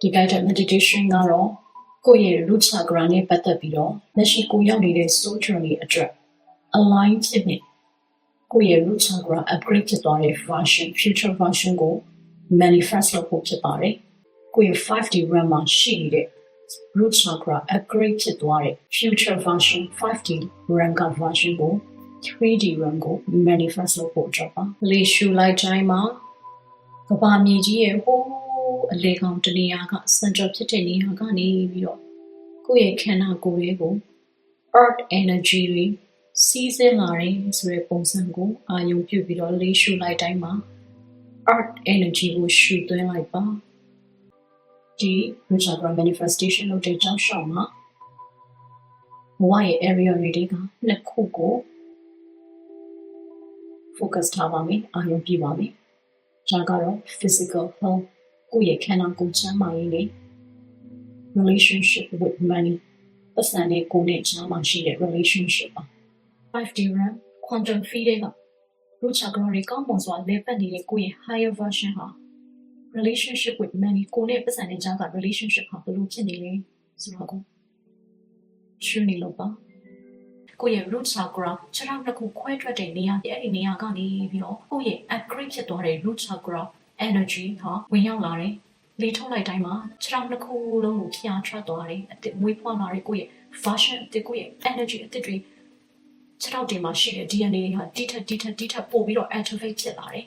ဒီ guided meditation ကတော့ကိုယ့်ရဲ့ root chakra နဲ့ပတ်သက်ပြီးတော့လက်ရှိကိုရောက်နေတဲ့ soul journey အတွက် align ဖြစ်နေကိုယ့်ရဲ့ root chakra upgrade ဖြစ်သွားတဲ့ version future version ကို manifest လုပ်ဖို့ဖြစ်ပါတယ်ကိုယ့်ရဲ့ 5D realm မှာရှိနေတဲ့ root chakra upgrade ဖြစ်သွားတဲ့ future version 5D realm က version ကို 3D realm ကို manifest လုပ်ဖို့အတွက်ပါလေရှူလိုက်တိုင်းမှာကဘာမြေကြီးရဲ့ဟိုး အလေကောင်တနေရာက center ဖြစ်တဲ့နေရာကနေပြီးတော့ကိုယ့်ရဲ့ခန္ဓာကိုယ်လေးကို earth energy တွေစီးဆင်းလာတယ်ဆိုတဲ့ပုံစံကိုအာရုံပြုပြီးတော့လေရှူလိုက်တိုင်းမှာ earth energy ကိုရှူသွင်းလိုက်ပါဒီ Chakra manifestation လုပ်တဲ့ကြောင့်ရှောင်းမှာဘဝရဲ့ area တွေကနှစ်ခုကို focus ထားပါမယ်အာရုံပြပါမယ်ဒါကတော့ physical health ကိုယ့်ရဲ့ခန္ဓာကိုယ်ချမ်းသာရေးနဲ့ relationship with money ပတ်စံနဲ့ကိုယ်နဲ့ချမ်းသာရှိတဲ့ relationship ပါ 5D RAM quantum field တွေက root chakra တွေကောင်းမွန်စွာလဲပတ်နေတဲ့ကိုယ့်ရဲ့ higher version ဟာ relationship with money ကိုယ်နဲ့ပတ်စံနဲ့ကြားက relationship ဟာဘယ်လိုဖြစ်နေလဲဆိုတော့ကိုရှင်းနေလို့ပါကိုယ့်ရဲ့ root chakra ခြေထောက်တစ်ခုခွဲထွက်တဲ့နေရာအဲ့ဒီနေရာကနေပြီးတော့ကိုယ့်ရဲ့ upgrade ဖြစ်သွားတဲ့ root chakra energy ဟာဝင်ရောက်လာတယ်လေထုတ်လိုက်တိုင်းမှာခြေထောက်တစ်ခုလုံးကိုဖျားထွက်သွားတယ်အစ်မွေးဖွားလာတဲ့ကိုယ့်ရဲ့ version အစ်ကိုယ့်ရဲ့ energy အစ်တွေခြေထောက်တွေမှာရှိတဲ့ DNA တွေဟာဒီထက်ဒီထက်ဒီထက်ပို့ပြီးတော့ activate ဖြစ်လာတယ်